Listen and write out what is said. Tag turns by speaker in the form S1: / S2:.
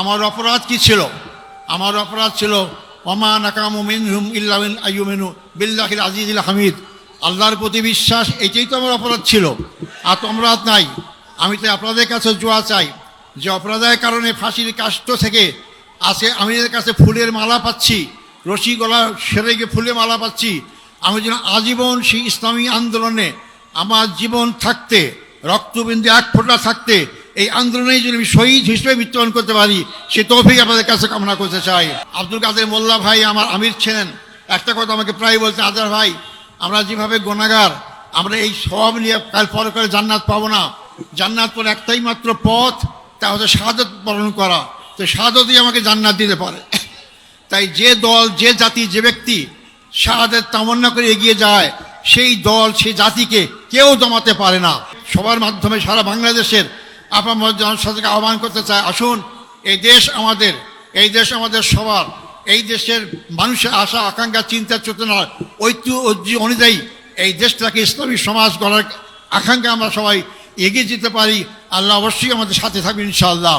S1: আমার অপরাধ কি ছিল? আমার অপরাধ ছিল, ওমা নাকামু মিনহুম ইল্লামিন আইয়ুমিনু বিল্লাহিল আজিজুল হামিদ। আল্লাহর প্রতি বিশ্বাস, এটাই তো আমার অপরাধ ছিল। আর তো অপরাধ নাই। আমি তো আপনাদের কাছে জোয়া চাই যে অপরাধের কারণে ফাঁসির কাষ্ট থেকে আজকে আমি কাছে ফুলের মালা পাচ্ছি, রশি গলা সেরে গিয়ে ফুলের মালা পাচ্ছি। আমি যেন আজীবন সেই ইসলামী আন্দোলনে আমার জীবন থাকতে, রক্তবিন্দু এক ফোঁটা থাকতে এই আন্দোলনে যদি আমি শহীদ হিসেবে মৃত্যুবরণ করতে পারি, সে তৌফিক আপনাদের কাছে কামনা করতে চাই। আব্দুল কাদের মোল্লা ভাই আমার আমির ছিলেন। একটা কথা আমাকে প্রায় বলতে আদার ভাই, আমরা যেভাবে গোনাগার, আমরা এই সব নিয়ে কাল পরে করে জান্নাত পাবো না। জান্নাত পরে একটাই মাত্র পথ, তা হচ্ছে শাহাদত বরণ করা। তো শাহাদতই আমাকে জান্নাত দিতে পারে। তাই যে দল, যে জাতি, যে ব্যক্তি শাহাদের তামান্না করে এগিয়ে যায়, সেই দল, সেই জাতিকে কেউ দমাতে পারে না। সবার মাধ্যমে সারা বাংলাদেশের আপামর জনসাধারণকে আহ্বান করতে চায়, আসুন, এই দেশ আমাদের, এই দেশ আমাদের সবার, এই দেশের মানুষের আশা, আকাঙ্ক্ষা, চিন্তা, চেতনা, ঐক্য ঐতিহ্য অনুযায়ী এই দেশটাকে ইসলামী সমাজ গড়ার আকাঙ্ক্ষা আমরা সবাই এগিয়ে যেতে পারি। আল্লাহ অবশ্যই আমাদের সাথে থাকবে ইনশাআল্লাহ।